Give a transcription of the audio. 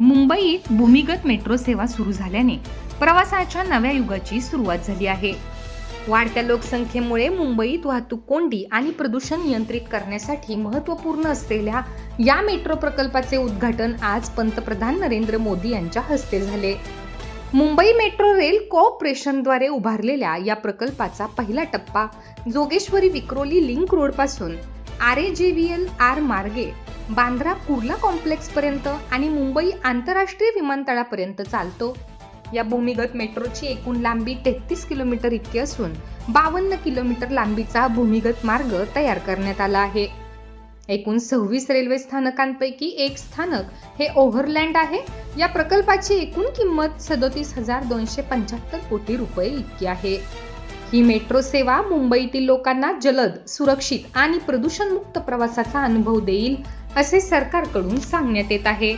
मुंबईत भूमिगत मेट्रो सेवा सुरू झाल्याने प्रवासाच्या नव्या युगाची सुरुवात झाली आहे. वाढत्या लोकसंख्येमुळे मुंबईत वाहतूक कोंडी आणि प्रदूषण नियंत्रित करण्यासाठी महत्त्वपूर्ण असलेल्या या मेट्रो प्रकल्पाचे उद्घाटन आज पंतप्रधान नरेंद्र मोदी यांच्या हस्ते झाले. मुंबई मेट्रो रेल कोऑपरेशनद्वारे उभारलेल्या या प्रकल्पाचा पहिला टप्पा Jogeshwari Vikhroli link रोडपासून R A J V L R मार्गे बांद्रा कुर्ला कॉम्प्लेक्स पर्यंत आणि मुंबई आंतरराष्ट्रीय विमानतळापर्यंत चालतो. या भूमिगत मेट्रोची एकूण लांबी तेहतीस किलोमीटर इतकी असून बावन्न किलोमीटर लांबीचा भूमिगत मार्ग तयार करण्यात आला आहे. एकूण सव्वीस रेल्वे स्थानकांपैकी एक स्थानक हे ओव्हरलँड आहे. या प्रकल्पाची एकूण किंमत सदोतीस हजार दोनशे पंच्याहत्तर कोटी रुपये इतकी आहे. ही मेट्रो सेवा मुंबईतील लोकांना जलद सुरक्षित आणि प्रदूषणमुक्त प्रवासाचा अनुभव देईल असे सरकारकडून सांगण्यात येत आहे.